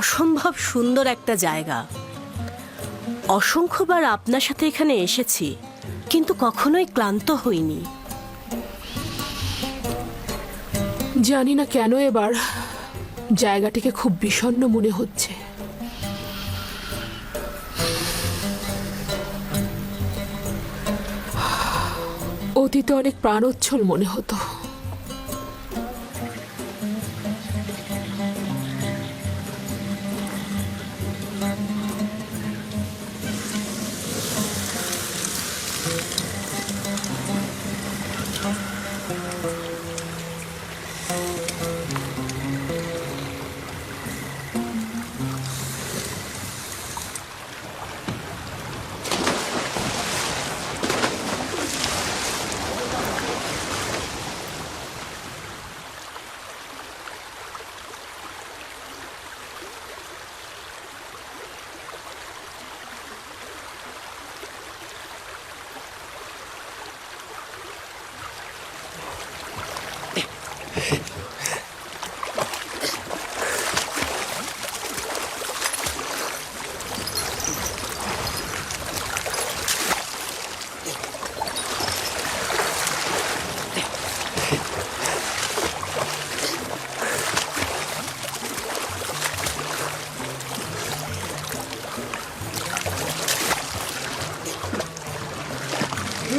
অসম্ভব সুন্দর একটা জায়গা। অসংখ্যবার আপনার সাথে এখানে এসেছি, কিন্তু কখনোই ক্লান্ত হইনি। জানি না কেন এবার জায়গাটিকে খুব বিষণ্ণ মনে হচ্ছে। অতীতে অনেক প্রাণোচ্ছল মনে হতো। এই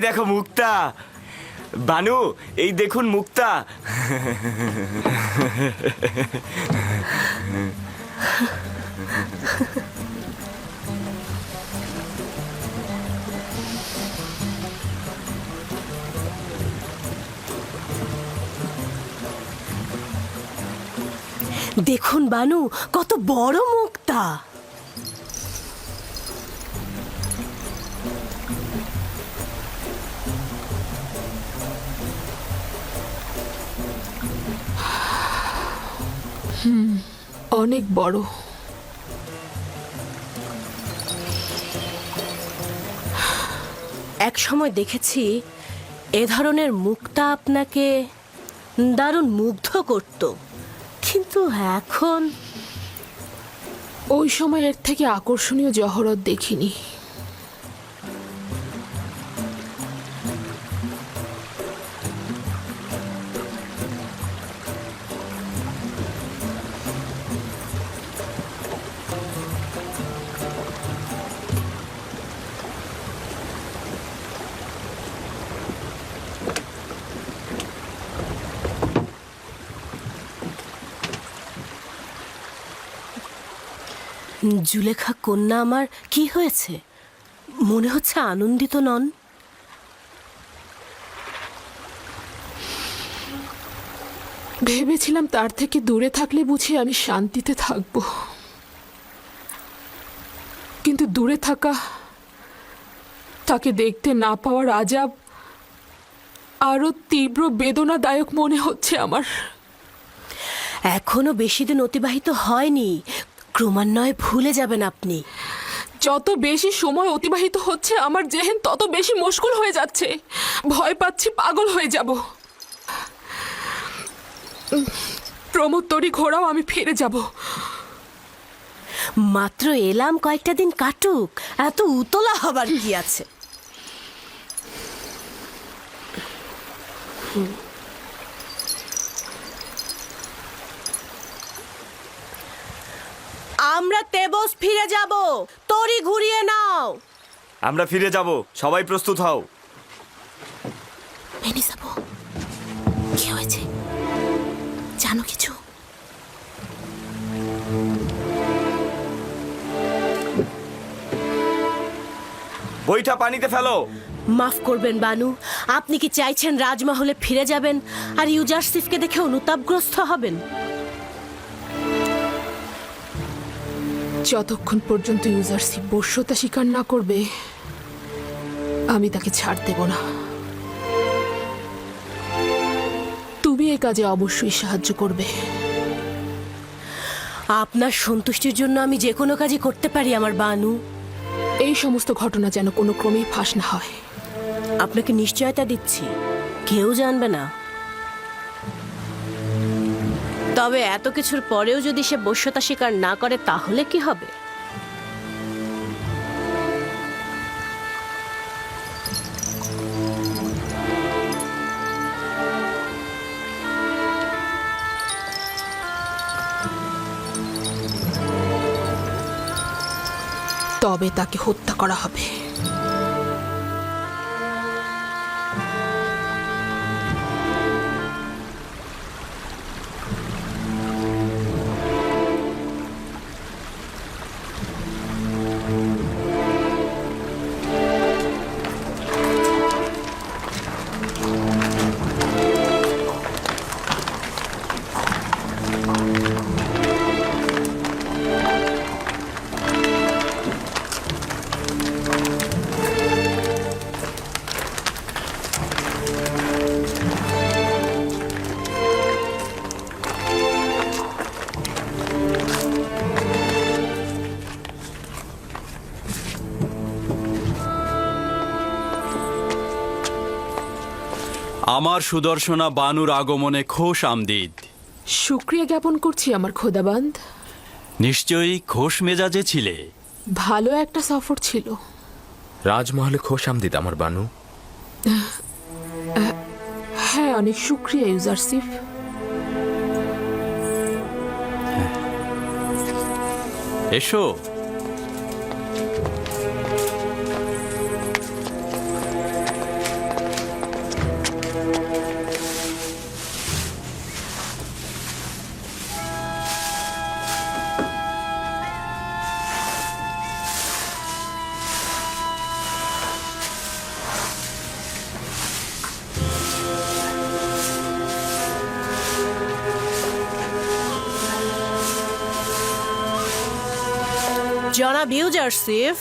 দেখো মুক্তা বানু এই দেখুন মুক্তা। দেখুন বানু কত বড় মুক্তা। অনেক বড়। এক সময় দেখেছি এ ধরনের মুক্তা আপনাকে দারুণ মুগ্ধ করত। কিন্তু এখন ওই সময় এর থেকে আকর্ষণীয় জহরত দেখিনি। জুলেখা কন্যা আমার কি হয়েছে? মনে হচ্ছে আনন্দিত নন। ভেবেছিলাম তার থেকে দূরে থাকলে বুঝি আমি শান্তিতে থাকব। কিন্তু দূরে থাকা তাকে দেখতে না পাওয়ার আজাব আরও তীব্র বেদনাদায়ক মনে হচ্ছে আমার। এখনও বেশি দিন অতিবাহিত হয়নি। ক্রমান্বয়ে ভুলে যাবেন আপনি। যত বেশি সময় অতিবাহিত হচ্ছে আমার জেহেন তত বেশি মুশকুল হয়ে যাচ্ছে। ভয় পাচ্ছি পাগল হয়ে যাব। প্রমোত্তরী ঘোড়াও আমি ফিরে যাব। মাত্র এলাম কয়েকটা দিন কাটুক এত উতলা হবার কি আছে? আমরা তেবস ফিরে যাব। তরি ঘুরিয়ে নাও। আমরা ফিরে যাব। সবাই প্রস্তুত হও। মেনে যাব কি হয়েছে? জানো কিছু? বইটা পানিতে ফেলো। মাফ করবেন বানু। আপনি কি চাইছেন রাজমহলে ফিরে যাবেন? আর ইউজারসিফকে দেখে অনুতাপগ্রস্ত হবেন? যতক্ষণ পর্যন্ত ইউজারসি বশ্যতা স্বীকার না করবে আমি তাকে ছাড় দেব না। তুমি এ কাজে অবশ্যই সাহায্য করবে। আপনার সন্তুষ্টির জন্য আমি যে কোনো কাজই করতে পারি আমার বানু। এই সমস্ত ঘটনা যেন কোনো ক্রমেই ফাঁস না হয়। আপনাকে নিশ্চয়তা দিচ্ছি। কেউ জানবে না। তবে এত কিছুর পরেও যদি সে বশ্যতা স্বীকার না করে, তাহলে কি হবে? তবে তাকে হত্যা করা হবে। আমার সুদর্শনা বানুর আগমনে খোশ আমদিদ। শুক্রিয়া জ্ঞাপন করছি আমার খোদাবান্ধ নিশ্চয়ই খোশ মেজাজে ছিলে। ভালো একটা সফর ছিল। রাজমহলে খোশ আমদিদ আমার বানু। হ্যাঁ অনেক শুক্রিয়া ইউজারসিফ এসো। জনাব ইউজারসিফ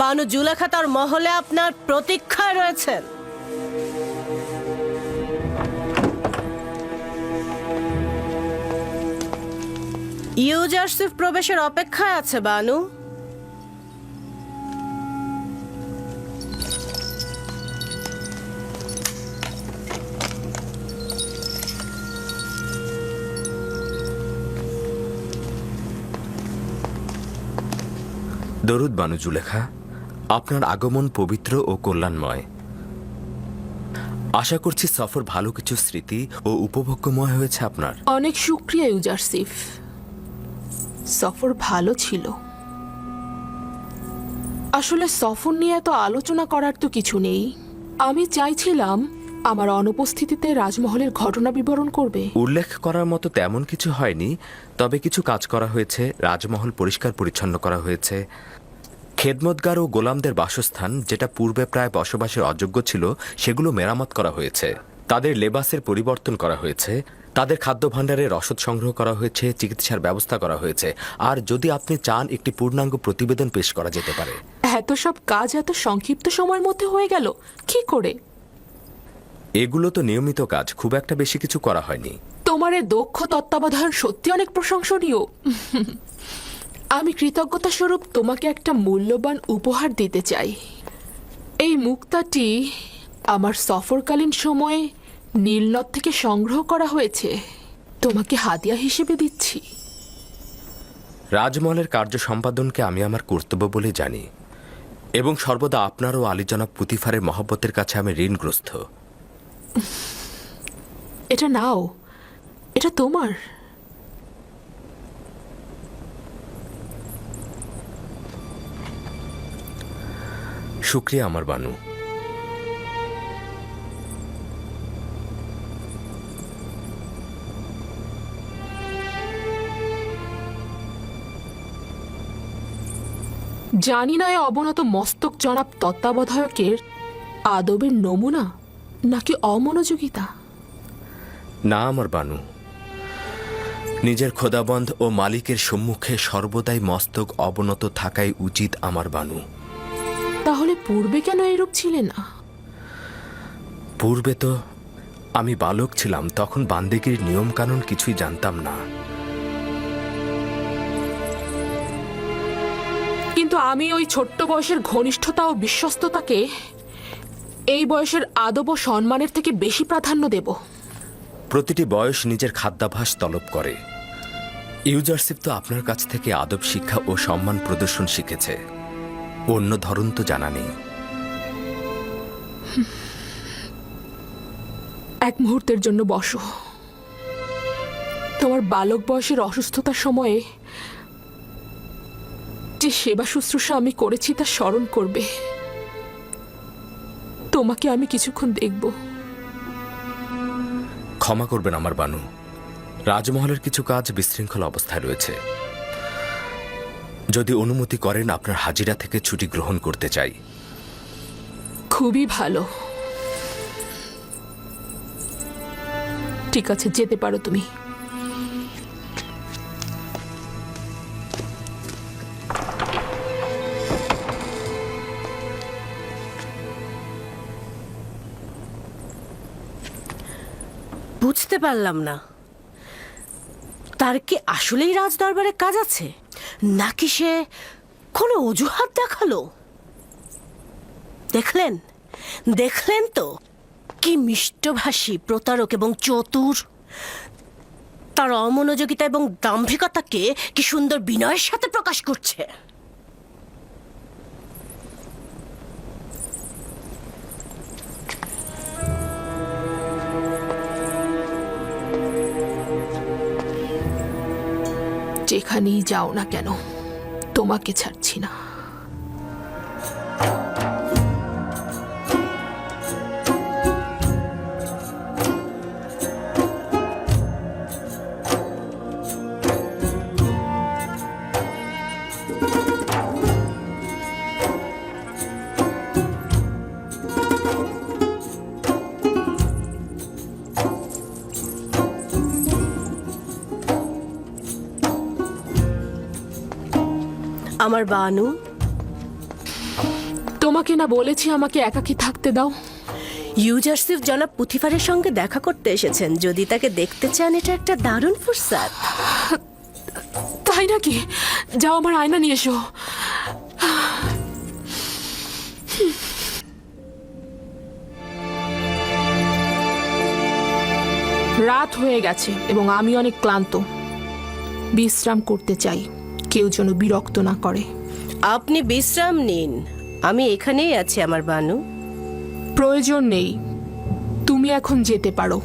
বানু জুলেখা তার মহলে আপনার প্রতীক্ষায় রয়েছেন। ইউজারসিফ প্রবেশের অপেক্ষায় আছে বানু। দরুদ বানু জুলেখা, আপনার আগমন পবিত্র ও কল্যাণময়। আশা করছি সফর ভালো কিছু স্মৃতি ও উপভোগ্যময় হয়েছে আপনার। অনেক শুক্রিয়া ইউজারসিফ সফর ভালো ছিল। আসলে সফর নিয়ে এত আলোচনা করার তো কিছু নেই। আমি চাইছিলাম আমার অনুপস্থিতিতে রাজমহলের ঘটনা বিবরণ করবে। উল্লেখ করার মতো তেমন কিছু হয়নি তবে কিছু কাজ করা হয়েছে রাজমহল পরিষ্কার পরিচ্ছন্ন করা হয়েছে। খেদমতগার ও গোলামদের বাসস্থান যেটা পূর্বে প্রায় বসবাসের অযোগ্য ছিল সেগুলো মেরামত করা হয়েছে। তাদের লেবাসের পরিবর্তন করা হয়েছে তাদের খাদ্য ভাণ্ডারের রসদ সংগ্রহ করা হয়েছে চিকিৎসার ব্যবস্থা করা হয়েছে আর যদি আপনি চান একটি পূর্ণাঙ্গ প্রতিবেদন পেশ করা যেতে পারে। এত সব কাজ এত সংক্ষিপ্ত সময়ের মধ্যে হয়ে গেল কি করে? এগুলো তো নিয়মিত কাজ খুব একটা বেশি কিছু করা হয়নি। তোমার এ দক্ষ তত্ত্বাবধান সত্যি অনেক প্রশংসনীয়। আমি কৃতজ্ঞতা স্বরূপ তোমাকে একটা মূল্যবান উপহার দিতে চাই। এই মুক্তাটি আমার সফরকালীন সময়ে নীলনদ থেকে সংগ্রহ করা হয়েছে। তোমাকে হাদিয়া হিসেবে দিচ্ছি। রাজমহলের কার্য সম্পাদনকে আমি আমার কর্তব্য বলে জানি এবং সর্বদা আপনার ও আলীজনাব পুতিফারের মহব্বতের কাছে আমি ঋণগ্রস্ত। এটা নাও। এটা তোমার। শুক্রিয়া আমার বানু। জানি না এ অবনত মস্তক জনাব তত্ত্বাবধায়কের আদবের নমুনা। নাকি অমনোযোগিতা? না আমার বানু। নিজের খোদাবন্ধ ও মালিকের সম্মুখে সর্বদাই মস্তক অবনত থাকাই উচিত আমার বানু। তাহলে পূর্বে কেন এরূপ ছিলে না? পূর্বে তো আমি বালক ছিলাম তখন বান্দেগির নিয়মকানুন কিছুই জানতাম না। কিন্তু আমি ওই ছোট্ট বয়সের ঘনিষ্ঠতা ও বিশ্বস্ততাকে এই বয়সের আদব ও সম্মানের থেকে বেশি প্রাধান্য দেব। প্রতিটি বয়স নিজের খাদ্যাভাস তলব করে। ইউজারশিপ তো আপনার কাছ থেকে আদব শিক্ষা ও সম্মান প্রদর্শন শিখেছে। অন্য ধরন তো জানা নেই। এক মুহূর্তের জন্য বসো। তোমার বালক বয়সের অসুস্থতার সময়ে যে সেবা শুশ্রূষা আমি করেছি তা স্মরণ করবে। তোমাকে আমি কিছুক্ষণ দেখব। ক্ষমা করবেন আমার বানু। রাজমহলের কিছু কাজ বিশৃঙ্খল অবস্থায় রয়েছে। যদি অনুমতি করেন আপনার হাজিরা থেকে ছুটি গ্রহণ করতে চাই। খুবই ভালো। ঠিক আছে যেতে পারো তুমি। পারলাম না। তার কি আসলেই রাজ দরবারে কাজ আছে? নাকি সে কোনো অজুহাত দেখাল? দেখলেন? দেখলেন তো? কি মিষ্টভাষী প্রতারক এবং চতুর। তার অমনোযোগিতা এবং দাম্ভিকতাকে কি সুন্দর বিনয়ের সাথে প্রকাশ করছে? যেখানেই যাও না কেন তোমাকে ছাড়ছি না। আমার বানু। তোমাকে না বলেছি আমাকে একাকী থাকতে দাও। ইউজারসিফ জনাব পুথিফারের সঙ্গে দেখা করতে এসেছেন। যদি তাকে দেখতে চান এটা একটা দারুণ ফুরসাদ তাই নাকি? যাও আমার আয়না নিয়ে এসো। রাত হয়ে গেছে এবং আমি অনেক ক্লান্ত। বিশ্রাম করতে চাই। কেউ যেন বিরক্ত না করে। আপনি বিশ্রাম নিন। আমি এখানেই আছি আমার বানু। প্রয়োজন নেই। তুমি এখন যেতে পারো।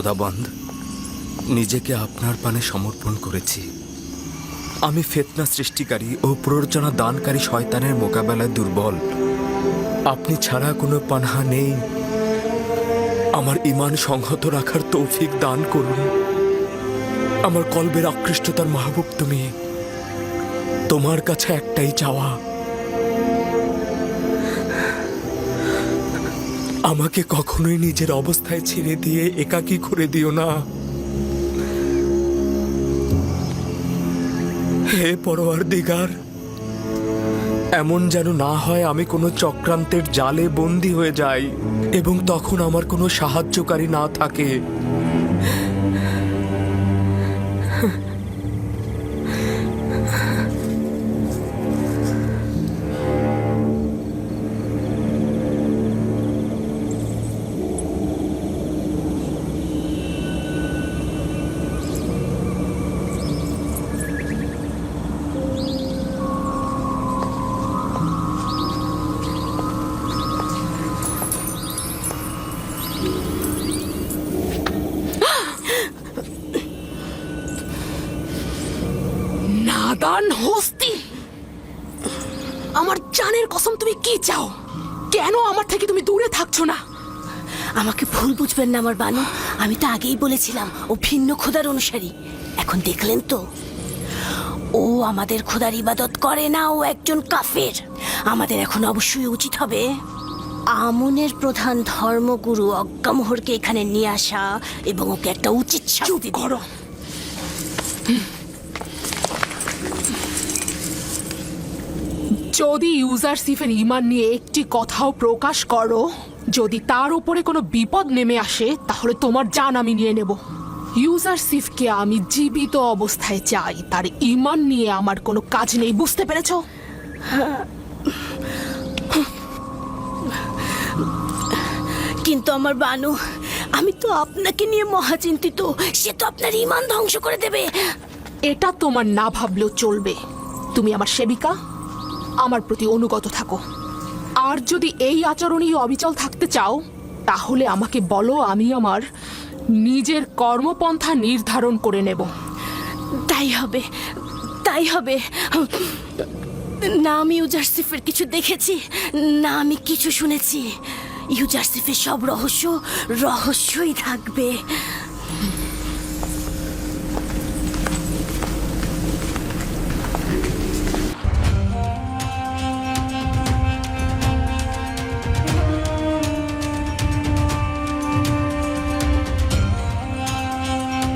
খোদাবন্ধ নিজেকে আপনার পানে সমর্পণ করেছি। আমি ফেতনা সৃষ্টিকারী ও প্ররোচনা দানকারী শয়তানের মোকাবেলায় দুর্বল। আপনি ছাড়া কোনো পানহা নেই। আমার ইমান সংহত রাখার তৌফিক দান করুন। আমার কলবের আকৃষ্টতার মাহবুব তুমি। তোমার কাছে একটাই চাওয়া। আমাকে কখনোই নিজের অবস্থায় ছেড়ে দিয়ে একাকী করে দিও না। হে পরোয়ার দিগার, এমন যেন না হয় আমি কোনো চক্রান্তের জালে বন্দী হয়ে যাই এবং তখন আমার কোনো সাহায্যকারী না থাকে। থাকছো না। আমাকে ভুল বুঝবেন না আমার বানু। আমি তো আগেই বলেছিলাম ও ভিন্ন খোদার অনুসারী। এখন দেখলেন তো ও আমাদের খোদার ইবাদত করে না ও একজন কাফের। আমাদের এখন অবশ্যই উচিত হবে আমনের প্রধান ধর্মগুরু অজ্ঞামোহরকে এখানে নিয়ে আসা এবং ওকে একটা উচিত শাস্তি করো। যদি ইউজার সিফের ইমান নিয়ে একটি কথাও প্রকাশ করো যদি তার উপরে কোনো বিপদ নেমে আসে তাহলে তোমার জান আমি নিয়ে নেব। ইউজার সিফকে আমি জীবিত অবস্থায় চাই। তার ইমান নিয়ে আমার কোনো কাজ নেই বুঝতে পেরেছ? কিন্তু আমার বানু আমি তো আপনাকে নিয়ে মহাচিন্তিত। সে তো আপনার ইমান ধ্বংস করে দেবে। এটা তোমার না ভাবলেও চলবে। তুমি আমার সেবিকা আমার প্রতি অনুগত থাকো। আর যদি এই আচরণেই অবিচল থাকতে চাও, তাহলে আমাকে বলো আমি আমার নিজের কর্মপন্থা নির্ধারণ করে নেব। তাই হবে তাই হবে। না আমি ইউজারসিফের কিছু দেখেছি, না আমি কিছু শুনেছি। ইউজারসিফের সব রহস্য রহস্যই থাকবে।